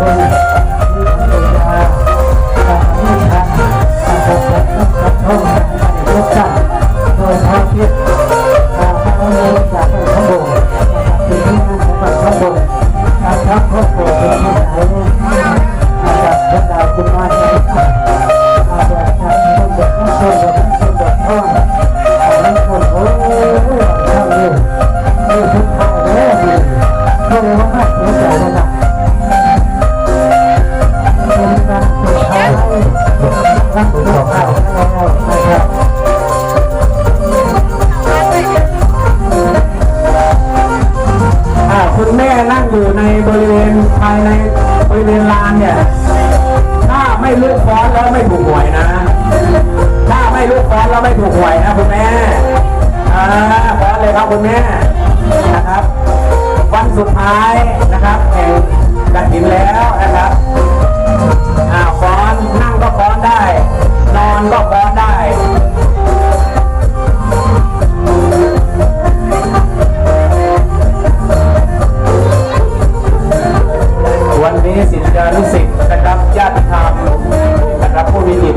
Bye. านเนี่ย ถ้าไม่เลืกฟ้อนแล้วไม่ถูกหวยนะ ถ้าไม่เลืกฟ้อนแล้วไม่ถูกหวยนะคุณแม่อ่าฟ้อนเลยครับคุณแม่นะครับ วันสุดท้ายนะครับแข่งกัดหินแล้วนะครับอ่าฟ้อนนั่งก็ฟ้อนได้ นอนก็ฟ้อน นี้สิทธิานุสิทธิ์นะครับญาติธรรมนะครับผู้มีจิต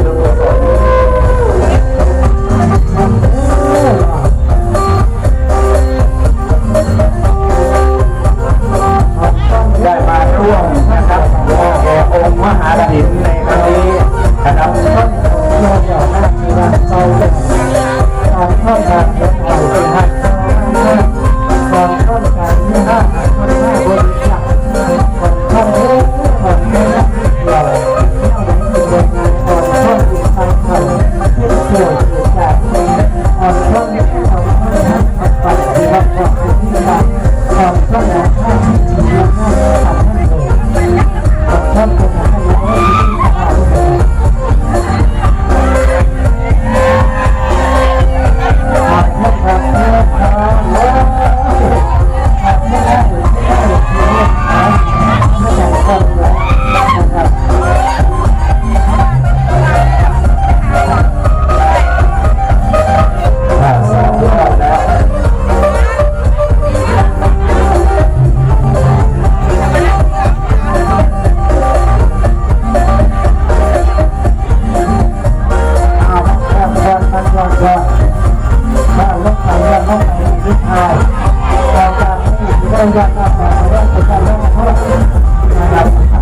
นะครับ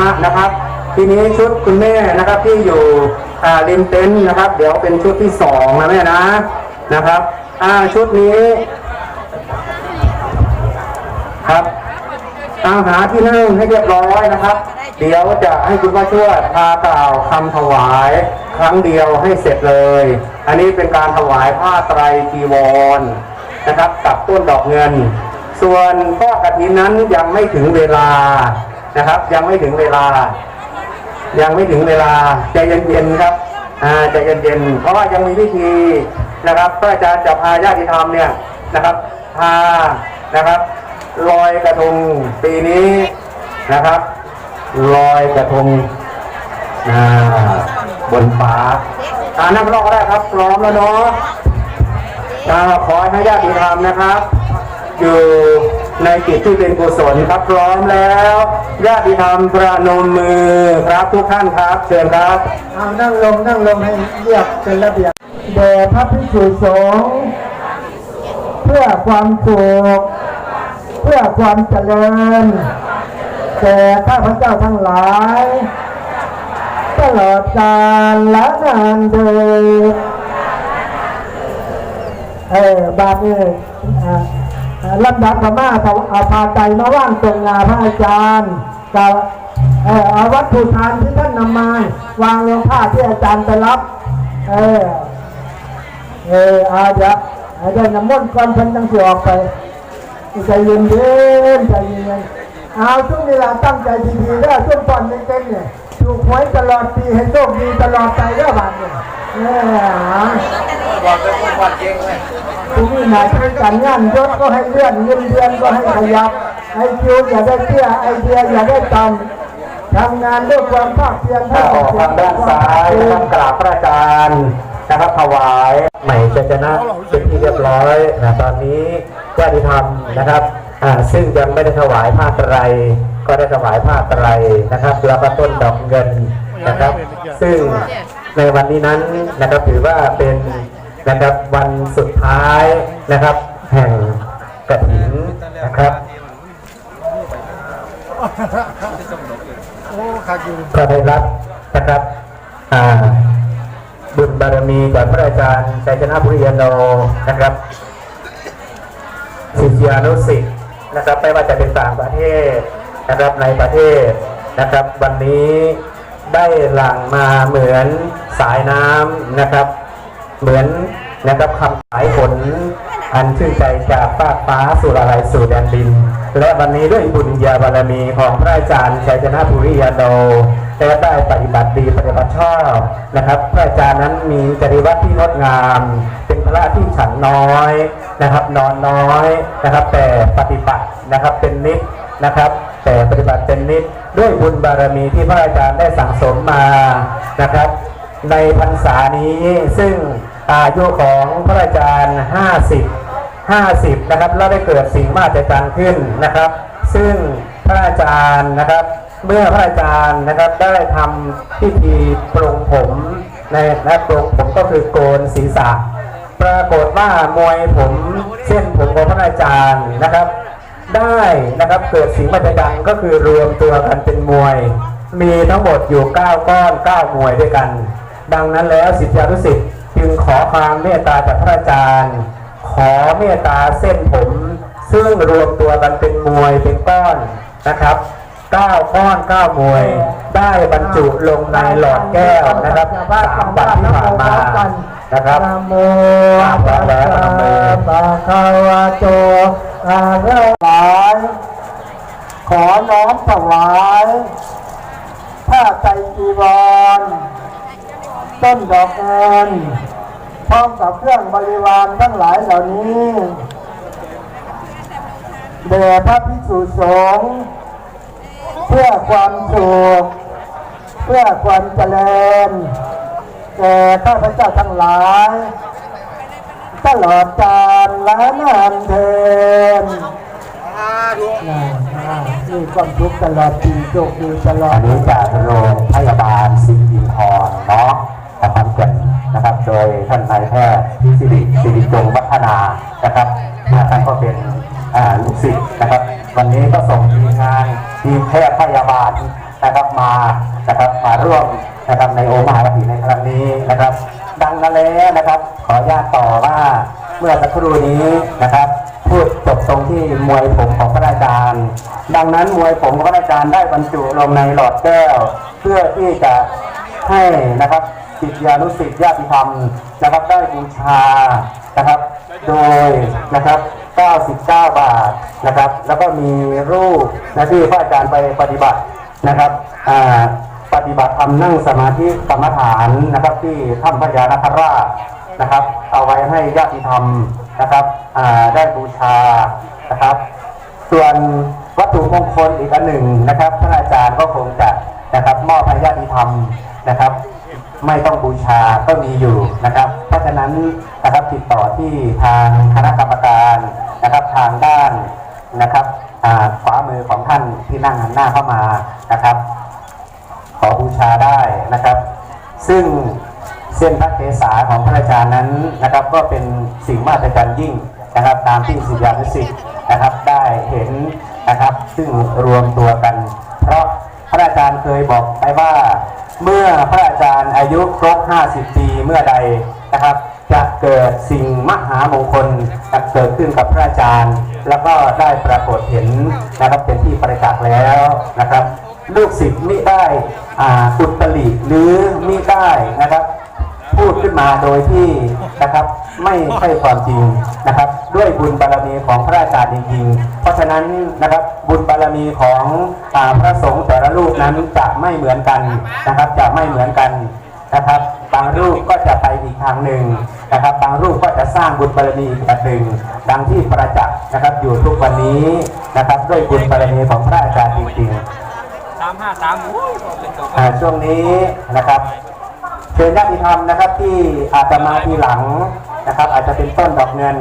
ะนะครับ ทีนี้ชุดคุณแม่นะครับที่อยู่ริมเต็นท์นะครับ เดี๋ยวเป็นชุดที่สองนะแม่นะนะครับชุดนี้ ครับอาหาที่นั่งให้เรียบร้อยนะครับ เดี๋ยวจะให้คุณว่าช่วยพากล่าวคำถวายครั้งเดียวให้เสร็จเลย อันนี้เป็นการถวายผ้าไตรจีวรนะครับ กับต้นดอกเงิน ส่วนข้อกระถินนั้นยังไม่ถึงเวลา นะครับ ยังไม่ถึงเวลา ยังไม่ถึงเวลาใจเย็นๆครับอ่าใจเย็นๆเพราะว่ายังมีวิธีนะครับพระอาจารย์จะพาญาติธรรมเนี่ยนะครับพานะครับลอยกระทงปีนี้นะครับลอยกระทงบนฟ้าอานั่งรอบแรกครับพร้อมแล้วเนาะขอให้ญาติธรรมนะครับ อยู่ ในกิจที่เป็นกุศลครับพร้อมแล้วญาติธรรมประนมมือครับทุกท่านครับเชิญครับนั่งลงนั่งลงให้เรียบเป็นระเบียบแด่พระภิกษุสงเพื่อความสุขเพื่อความเจริญแก่ข้าพเจ้าทั้งหลาย ตลอดกาลละนานเดินเออบาปเนี่ย ลำดับพม่าเอาเอาพาใจมาว่างตรงงาพระอาจารย์กับเออเอาวัตถุทานที่ท่านนำมาวางลงผ้าที่อาจารย์ไปรับ เออเอออาเดี๋ยวอาเดี๋ยวน้ำมนต์ก่อนเพิ่นตั้งสิออกไปใจเย็นเย็นใจเย็นเอาช่วงเวลาตั้งใจดีๆแล้วช่วงตอนเต้นๆเนี่ยถูกหวยตลอดปีให้โชคดีตลอดใจเด้อบาดเนี่ยเนี่ย บอกเลยควันเก่งเลยผู้มีหน้าที่การงานยศก็ให้เลื่อนเงินเดือนก็ให้ขยับไอคิวอย่าได้เตี้ยไอเดียอย่าได้ต่ำทำงานด้วยความภาคเพียรถ้าออกทางด้านซ้ายนะครับกราบพระอาจารย์นะครับถวายใหม่เจจนะเป็นที่เรียบร้อยนะตอนนี้ญาติธรรมนะครับซึ่งยังไม่ได้ถวายผ้าไตรก็ได้ถวายผ้าไตรนะครับแล้วก็ต้นดอกเงินนะครับ ซึ่ง ในวันนี้นั้นนะครับถือว่าเป็นนะครับวันสุดท้ายนะครับ แห่งกฐินนะครับโอ้ขาดอยู่ก็ได้รับนะครับบุญบารมีจากพระอาจารย์ชัยชนะพุริยโนนะครับศิษยานุสิษย์นะครับไม่ว่าจะเป็นต่างประเทศนะครับในประเทศนะครับ วันนี้ ได้หลั่งมาเหมือนสายน้ำนะครับ เหมือนนะครับคำสายฝนอันชื่นใจจากฟากฟ้าสู่ละลายสู่แดนดิน และวันนี้ด้วยบุญญาบารมีของพระอาจารย์ชัยชนะภูริยาโนได้ได้ปฏิบัติดีปฏิบัติชอบนะครับ พระอาจารย์นั้นมีจริยวัตรที่งดงาม เป็นพระที่ฉันน้อยนะครับ นอนน้อยนะครับ แต่ปฏิบัตินะครับเป็นนิดนะครับ แต่ปฏิบัติเป็นนิดด้วยบุญบารมีที่พระอาจารย์ได้สั่งสมมานะครับ ในพรรษานี้ซึ่งอายุของพระอาจารย์ 50 50 นะครับแล้วได้เกิดสิ่งมหัศจรรย์ขึ้นนะครับ ซึ่งพระอาจารย์นะครับเมื่อพระอาจารย์นะครับได้ทำพิธีปรงผมในนะปรงผมก็คือโกนศีรษะ ปรากฏว่ามวยผมเส้นผมของพระอาจารย์นะครับ ได้นะครับเกิดสิ่งมหัศจรรย์ก็คือรวมตัวกันเป็นมวย มีทั้งหมดอยู่ 9 ก้อน 9 มวยด้วยกัน ดังนั้นแล้วสิทธิานุสิทธิ์จึงขอความเมตตาจากพระอาจารย์ ขอเมตตาเส้นผม ซึ่งรวมตัวกันเป็นมวยเป็นก้อนนะครับ9ก้อน9มวย ได้บรรจุลงในหลอดแก้วนะครับสามวันที่ผ่านมา นะครับนะโมตัสสะภะคะวะโตอะระหะขอน้อมถวายผ้าไตรจีวร ต้นดอกเงินพร้อมกับเครื่องบริวารทั้งหลายเหล่านี้แด่พระภิกษุสงฆ์เพื่อความสุขเพื่อความเจริญ แก่ข้าพเจ้าทั้งหลายตลอดกาลและนานเทินอาดูนะนะมีความทุกข์ตลอดปีโชคดีตลออัดนนี้จากโรงพยาบาลสิรินทรเนาะทางขอนแก่นนะครับ โดยท่านนายแพทย์สิริสิริจงวัฒนานะครับอ่าท่านก็เป็นอ่าลูกศิษย์นะครับ วันนี้ก็ส่งทีมงานทีมแพทย์พยาบาลนะครับมานะครับมาร่วมนะครับในโอมหาวิทยใน ครั้งนี้นะครับ ดังนั้นแล้วนะครับ ขออนุญาตต่อว่าเมื่อสักครู่นี้นะครับ พูดจบตรงที่มวยผมของพระอาจารย์ ดังนั้นมวยผมของพระอาจารย์ได้บรรจุลงในหลอดแก้ว เพื่อที่จะให้นะครับศิษยานุศิษย์ญาติธรรมนะครับได้บูชานะครับ โดยนะครับ 99 บาทนะครับ แล้วก็มีรูปนะที่พระอาจารย์ไปปฏิบัตินะครับอ่า ปฏิบัติทำนั่งสมาธิกรรมฐานนะครับ ที่ถ้ำพญานาคราชนะครับ เอาไว้ให้ญาติธรรมนะครับได้บูชานะครับ ส่วนวัตถุมงคลอีกอันหนึ่งนะครับท่านอาจารย์ก็คงจะนะครับมอบให้ญาติธรรมนะครับ ไม่ต้องบูชาก็มีอยู่นะครับ เพราะฉะนั้นนะครับติดต่อที่ทางคณะกรรมการนะครับทางด้านนะครับขวามือของท่านที่นั่งหันหน้าเข้ามานะครับ อบูชาได้นะครับ ซึ่งเส้นพระเกศาของพระอาจารย์นั้นนะครับก็เป็นสิ่งมหัศจรรย์ยิ่งนะครับ ตามที่ศิษยานุศิษย์นะครับได้เห็นนะครับ ซึ่งรวมตัวกัน เพราะพระอาจารย์เคยบอกไปว่าเมื่อพระอาจารย์อายุครบ 50 ปีเมื่อใดนะครับ จะเกิดสิ่งมหามงคลจะเกิดขึ้นกับพระอาจารย์ แล้วก็ได้ปรากฏเห็นนะครับเป็นที่ประจักษ์แล้วนะครับ ลูกศิษย์ไมิได้ อ่าอุตริหรือมิได้นะครับ พูดขึ้นมาโดยที่นะครับไม่ใช่ความจริงนะครับ ด้วยบุญบารมีของพระอาจารย์จริงๆเพราะฉะนั้นนะครับบุญบารมีของอาพระสงฆ์แต่ละรูปนั้นจะไม่เหมือนกันนะครับจะไม่เหมือนกันนะครับ บางรูปก็จะไปอีกทางหนึ่งนะครับ บางรูปก็จะสร้างบุญบารมีอีกแบบหนึ่งดังที่ประจักษ์นะครับอยู่ทุกวันนี้นะครับ ด้วยบุญบารมีของพระอาจารย์จริงๆามห้าสามโอ้ยเป็นตัวอ่าช่วงนี้นะครับเชิญญาติธรรมนะครับที่อาจจะมาทีหลังนะครับ อาจจะเป็นต้นดอกเงิน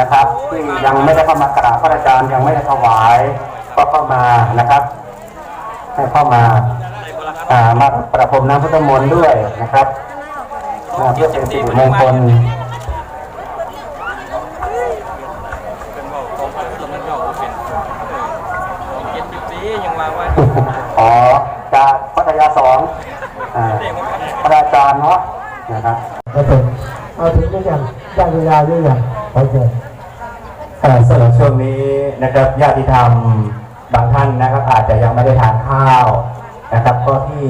นะครับที่ยังไม่ได้เข้ามากราบพระอาจารย์ยังไม่ได้ถวายก็เข้ามานะครับให้เข้ามาอ่ามาประพรมน้ำพุทธมนต์ด้วยนะครับเพื่อเป็นสิริมงคล เป็นว่าของพันธุ์มันก็เป็นของเจ็ดสิบปียังว่าว่า อ๋อจากพัทยาสองอ่า พระอาจารย์เนาะนะครับเอาถึงเอาถึงด้วยกันได้เวลาด้วยกันโอเคเอ่อสำหรับช่วงนี้นะครับญาติธรรมบางท่านนะครับ อาจจะยังไม่ได้ทานข้าวนะครับ ก็ที่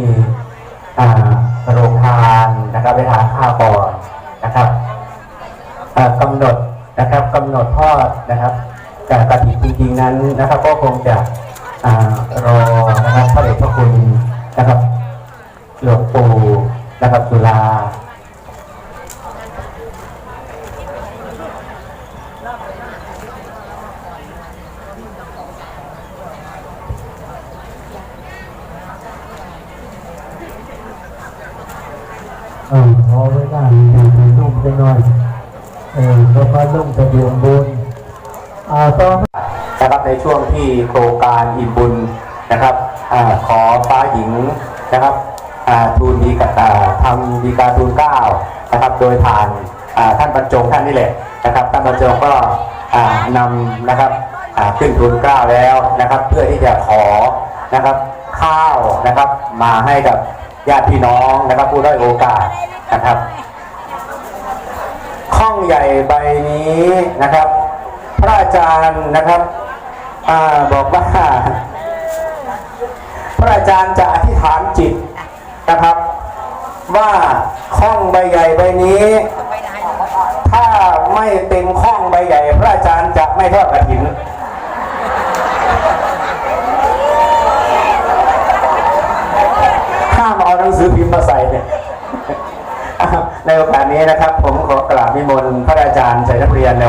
อ่าโรงทานนะครับไปทานข้าวก่อนนะครับเอ่อกำหนดนะครับกำหนดทอดนะครับแต่กระถิ่นจริงๆนั้นนะครับ ก็คงจะอ่ารอนะครับพระเดชพระคุณนะครับหลวงปู่ นะครับจุฬาเออพอไว้หน้าดีดีนุ่มไปหน่อย เออแล้วก็นุ่มทะเบียนบุญอ่าต้องนะครับในช่วงที่โครงการอิ่มบุญนะครับอ่าขอฟ้าหญิงนะครับ ทูลดีกับอ่าทำดีกาทูลเก้านะครับโดยผ่านท่านบรรจงท่านนี่แหละนะครับท่านบรรจงก็นำนะครับขึ้นทูลเก้าแล้วนะครับ เพื่อที่จะขอนะครับข้าวนะครับมาให้กับญาติพี่น้องนะครับผู้ได้โอกาสนะครับข้องใหญ่ใบนี้นะครับ พระอาจารย์นะครับอบอกว่า พระอาจารย์จะอธิษฐานจิต นะครับ ว่าข้องใบใหญ่ใบนี้ ถ้าไม่เต็มข้องใบใหญ่ พระอาจารย์จะไม่ทอดกระถินห้ามเอาหนังสือพิมพ์มาใส่เนี่ยในโอกาสนี้นะครับ ผมขอกราบนิมนต์พระอาจารย์ชัยนักเรียนโน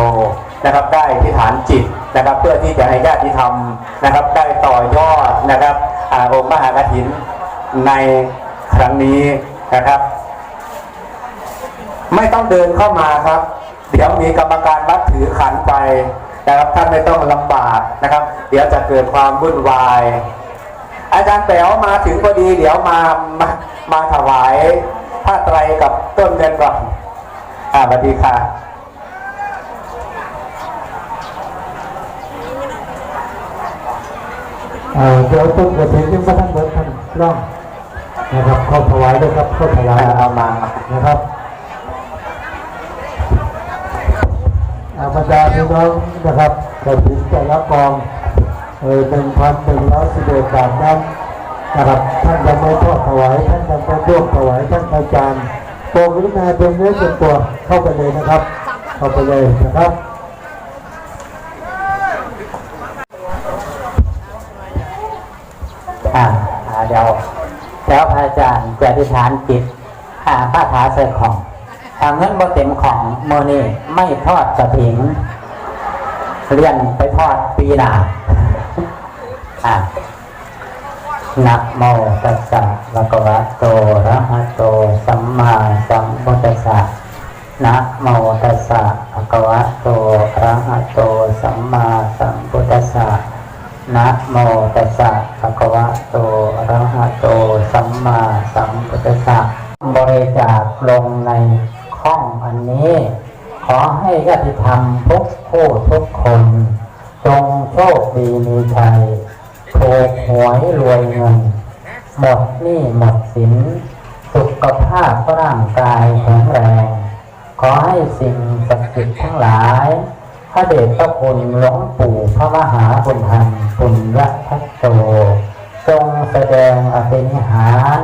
นะครับ ได้ที่ฐานจิตนะครับ เพื่อที่จะให้ญาติธรรมนะครับ ได้ต่อยอดนะครับอาองค์มหากฐินใน รั้งนี้นะครับ ไม่ต้องเดินเข้ามาครับ เดี๋ยวมีกรรมการวัดถือขันไปนะครับท่านไม่ต้องลำบากนะครับ เดี๋ยวจะเกิดความวุ่นวาย อาจารย์แป๋วมาถึงพอดี เดี๋ยวมามามาถวายผ้าไตรกับต้นเงินก่อนอ่าสวัสดีค่ะเดี๋ยวต้นกระถิ่นยังไม่ท่านเหมือนท่านร่อง นะครับเข้าถวายด้วยครับเข้าถวายเอามานะครับอาบรรดาพี่น้องนะครับกระถิ่นแต่ละกองเออหนึ่งพันหนึ่งร้อยสิบเอ็ดบาทนั้นนะครับท่านยังไม่ทอดถวายท่านยังไม่ร่วมถวายท่านอาจารย์โปรดกรุณาเป็นเนื้อเป็นตัวเข้าไปเลยนะครับ เข้าไปเลยนะครับ อ่าอ่าเดี๋ยวแล้วพระ อาจะอธิษฐานจิตอาพระถาใส่ของทางเงินบ่เต็มของโมอนี่ไม่ทอดกระถิงเรียนไปทอดปีหนาอ่านะโมตัสสะภะคะวะโตระหะโต สัมมาสัมพุทธัสสะนะโมตัสสะภะคะวะโตระหะโต สัมมาสัมพุทธัสสะ นะโมตัสสะภะคะวะโตอะระหะโต สัมมาสัมพุทธัสสะบริจาคลงในข้องอันนี้ ขอให้ญาติธรรมทุกคู่ทุกคน จงโชคดีมีชัยถูกหวยรวยเงิน หมดหนี้หมดสิน สุขภาพร่างกายแข็งแรง ขอให้สิ่งศักดิ์สิทธิ์ทั้งหลาย พระเดชพระคุณหลวงปู่พระมหาบุญธรรมปุญญทัตโตทรงแสดงอภินิหาร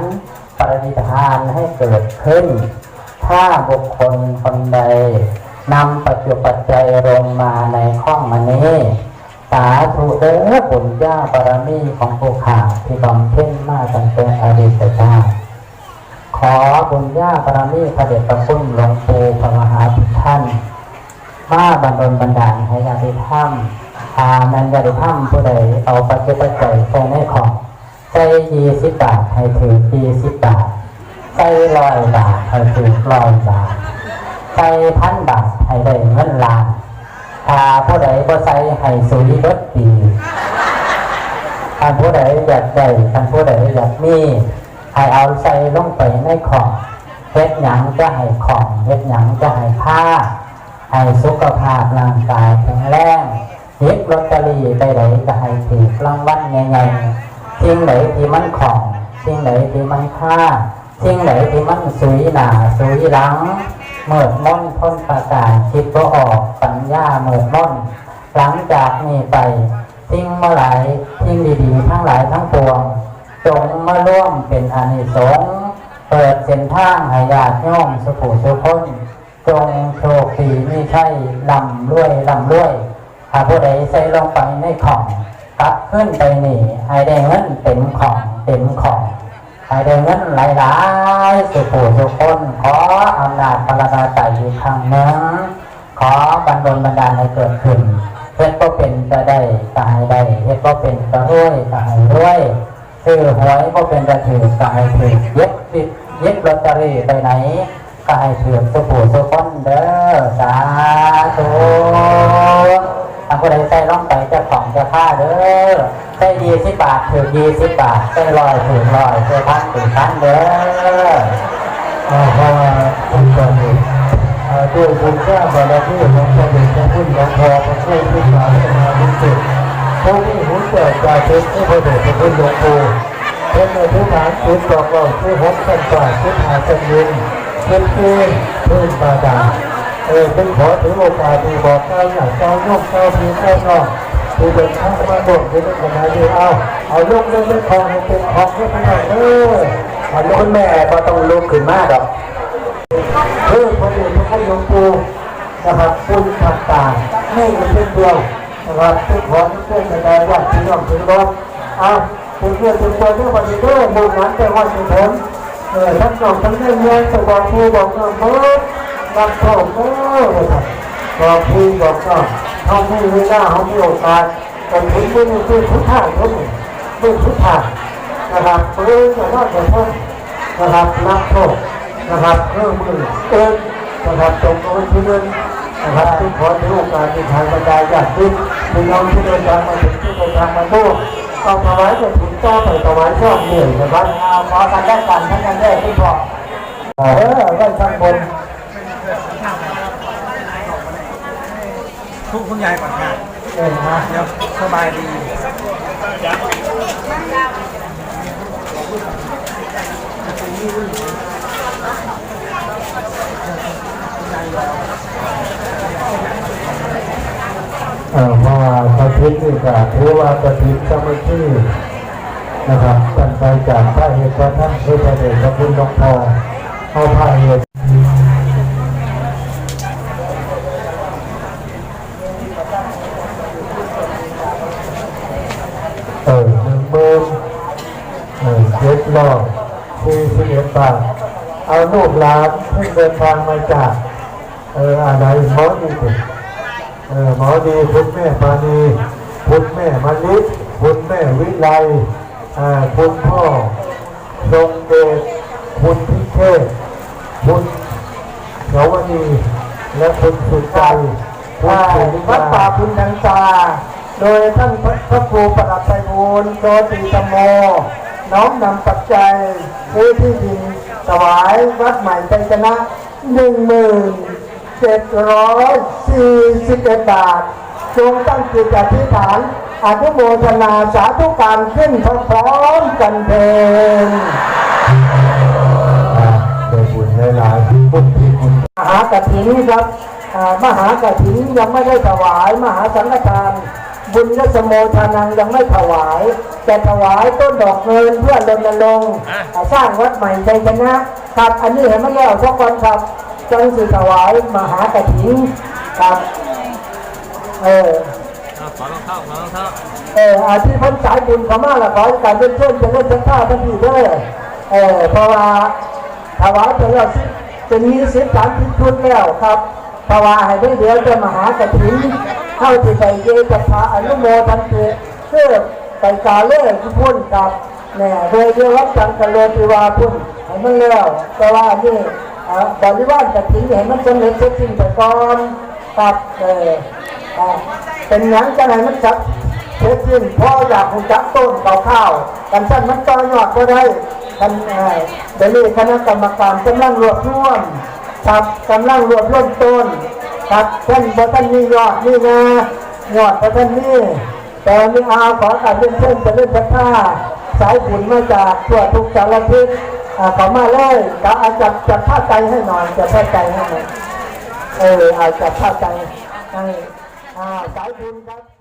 ปริธานให้เกิดขึ้น ถ้าบุคคลคนใดนำปัจจุปัจจัยลงมาในข้องมันนี้ สาธุเด้อบุญญาบารมีของผู้ขาที่บำเพ็ญมาตั้งแต่อดีตชาติขอบุญญาบารมีพระเดชพระคุณหลวงปู่พระมหาพุทท่าน มาบันดลบันดาลให้ญาติธรรมหานันญาติธรรมผู้ใดเอาปัจจุบันใจใส่ในของใส่ยี่สิบบาทให้ถือยี่สิบบาทใส่ร้อยบาทให้ถือร้อยบาทใส่พันบาทให้ได้เงินล้านถ้าผู้ใดบ่ใส่ให้สุยเบิดปีท่านผู้ใดอยากได้ท่านผู้ใดอยากมีให้เอาใส่ลงไปในของเฮ็ดหยังจะให้ของเฮ็ดหยังจะให้ผ้า ให้สุขภาพร่างกายแข็งแรงหยิบลอตเตอรี่ไปไหนก็ให้ถูกรางวัลใหญ่ๆสิ่งไหนที่มันของสิ่งไหนที่มันค่าสิ่งไหนที่มันสุยหนาสุยหลังเมิดม่อนพ้นประกาศคิดก็ออกปัญญาเมิดม่อนหลังจากนี้ไปสิ่งเมื่อไหร่สิ่งดีๆ ทั้งหลายทั้งปวง จงมาร่วมเป็นอานิสงส์เปิดเส้นทางให้ญาติโยมสุขุสุขน จงโชคดีไม่ใช่ลำรวยลำรวยถ้าผู้ใดใส่ลงไปในของกลับขึ้นไปหนี่ให้ได้เงินเต็มของเต็มของให้ได้เงินหลายๆสุขสุขคน ขออำนาจพระราชาอีกครั้งนึ่งขอบันดลบันดาลให้เกิดขึ้นเฮ็ดก็เป็นจะได้ก็ให้ได้เฮ็ดก็เป็นจะรวยก็ให้รวยซื้อหวยก็เป็นจะถือก็ให้ถือเย็บติดเย็บลอตเตอรี่ไปไหน ก็ให้เถื่อนสุผูสุคนเด้อสาธุทางผู้ใดใส่ร่องไปเจะของเจะผ้าเด้อใส่ยี่สิบบาทถือยี่สิบบาทใส่ลอยถือลอยใส่พันถือพันเด้ออาภาคุณบารมีอาด้วยบุญญาบารมีของพระเดชพระคุณหลวงพ่อพระเจ้าที่สามสมาธิสุดผู้ที่หุ่นเกิดจากเพชรที่พระเดชพระคุณหลวงปู่เพื่อนในทุกฐานจุดบอกเราที่หกสันป่าที่หาสันยิน เพื่อนเพื่เพื่อนบาดาเออเป็นขอถือโอกาสดีบอกเจ้าหน้าเจ้าโยกเจ้าพีเจ้านอกที่เป็นข้ามาบ่นที่เป็นขนาดนี้เอาเอายกเรื่องเรื่องทองให้เป็นของให้เป็นหน่อยเออเอายกคุณแม่ก็ต้องลุกขึ้นมาดอกเพื่อพระเดชพระคุณหลวงปูนะครับบุญต่างๆไม่เป็นเช่นเดียวนะครับทุกคนทุกคนในใจว่าพี่น้องถึงรถเอาถึงเพื่อนถึงตัวเรื่องวันนี้ด้วยมุ่งนั้นแต่ว่าถึงผล เออทั้งสองทั้งเรื่องเงินจะบอกผู้บอกน้องเพิ่มรับโทษเออนะครับอกผู้บอกน้องเขาไม่เวลาเขาไม่โอกาสแต่ถึงเรื่องคือทุกท่าทุกเรื่องทุกท่านะครับเพื่อจะรอดจากพ้นนะครับรับโทษนะครับเพิ่มมือเอิญนะครับตรงกับวันที่หนึ่งนะครับทุกคนในโอกาสที่ทางบรรดาญาติพี่น้องที่เดินทางมาถึงที่เดินทางมาดู ต้องถวายจะถึงต่อไปถวายชอบเหนื่อยนะครับขอกันได้กันท่านกันได้ที่บอกเออไว้ข้างบนทุกคุณยายก่อนค่ะเองนะเดี๋ยวสบายดีเออ เพระว่าปฏิทินนี่ก็ถือว่าปฏิทินสมัยที่นะครับตั้งใจจากพระเหตุพระท่านพระเดชพระคุณหลวงพ่อเอาพระเหตุเออหนึ่งหมื่นเออเจ็ดร้อยสี่สิบเอ็ดบาทเอาลูกหลานที่เดินทางมาจากเอออะไรมอดีสิเออ หมอดีคุณแม่ปานีคุณแม่มะลิคุณแม่วิไลอ่าคุณพ่อทรงเดชคุณพิเชษคุณเสวนีและคุณสุใจคุณว่าสุริวัดป่าพุนทังซาโดยท่านพระครูประหลัดไพบูลโชติธรรมโม น้อมนำปัจจัยซื้อที่ดินถวายวัดใหม่ใจชนะหนึ่งหมื่น 741 บาท จงตั้งจิตอธิษฐานอนุโมทนาสาธุการขึ้นพร้อมๆกันเพลงโดยบุญหลายๆบุญที่คุณมหากฐินครับอ่ามหากฐินยังไม่ได้ถวาย มหาสังฆทาน บุญยสโมทานังยังไม่ถวาย แต่ถวายต้นดอกเงินเพื่อรณรงค์อ่าสร้างวัดใหม่ใจชนะครับ อันนี้เห็นไหมแล้วทุกคนครับ จังสิถวายมหากฐินครับเออเอาขอรองเท้าขอรองเท้าเอออาที่เพ้นสายบุญเขามาละขอให้การเป็นเพื่อนจะเล่นจะท่าทันทีเด้อเออเพราะว่าถวายไปแล้วสิจะมีสิบสามสิบชุดแล้วครับถวายให้ได้เดี๋ยวจะมหากฐินเข้าที่ใส่เยจะพาอนุโมทันเตเพื่อไปกาเล่ที่พุ่นกับแน่โดยเดียวรับจังกันโลติวาพุ่นให้มันแล้วแต่ว่านี่อ่า บริวารกฐินให้มันสำเร็จเสร็จสิ้นไปก่อนครับเออเป็นหยังจะให้มันจับเท็จจริงพ่ออยากหูจักต้นเก่าข้าวกันสั้นมันต่อยอดก็ได้กันเดี๋ยวนี้คณะกรรมการกำลังรวบรวมครับกำลังรวบรวมต้นครับท่านพระท่านมียอดนี่นะยอดพระท่านนี่แต่มีอาขอการเล่นเช่นจะเล่นพัฒนาสายบุญมาจากทั่วทุกสารทิศ อ่าขอมาเลยก็อาจจะจัดผ้าใจให้หน่อยจัดผ้าใจให้หน่อยเอออาจจะผ้าใจให้อ่าสายบุญครับ